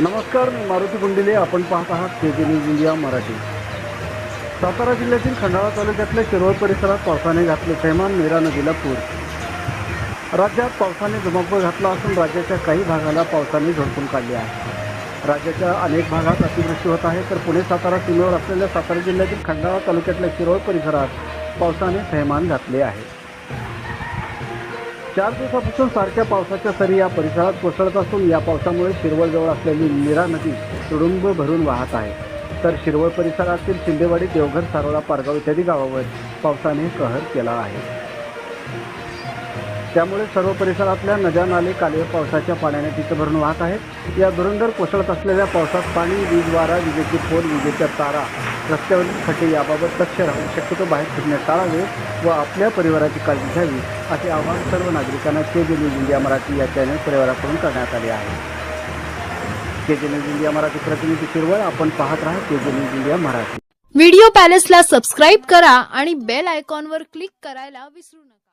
नमस्कार मी मारुती गुंडिले. आपण पाहत आहात KG news India Marathi. Satara जिल्ह्यातील खंडाळा तालुक्यातल्या शिरोळ परिसरात पावसाने घातले थैमान नीरा नदीला पूर. राज्यात पावसाने धुमाकूळ घातला असून राज्याच्या काही भागाला पावसाने झोडपून काढले आहे. राज्याच्या अनेक भागात अतिवृष्टी होत आहे तर पुणे सातारा सीमेवर असलेल्या सातारा जिल्ह्यातील खंडाळा तालुक्यातल्या शिरोळ परिसरात पावसाने थैमान घातले आहे. चार दिवसापासून सारख्या पावसाच्या सरी या परिसरात कोसळत असून या पावसामुळे शिरवळजवळ असलेली मीरा नदी तुडुंब भरून वाहत आहे. तर शिरवळ परिसरातील शिंदेवाडी देवघर सारोळा पारगाव इत्यादी गावावर पावसाने कहर केला आहे. त्यामुळे सर्व परिसरातल्या नद्या नाले कालवे पावसाच्या पाण्याने तिथं भरून वाहत आहेत. या धुरंधर कोसळत असलेल्या पावसात पाणी वीज वारा विजेची फोन विजेच्या तारा रस्त्यावरील खड्डे याबाबत लक्ष राहून शक्यतो बाहेर फिरण्यास टाळावे व आपल्या परिवाराची काळजी घ्यावी असे आवाहन सर्व नागरिकांना के जे न्यूज इंडिया मराठी या चॅनल परिवाराकडून करण्यात आले आहे. के जे न्यूज इंडिया मराठी प्रतिनिधी शिरवळ आपण पाहत राहा K J news India Marathi. Video पॅलेसला subscribe करा आणि बेल आयकॉनवर क्लिक करायला विसरू नका.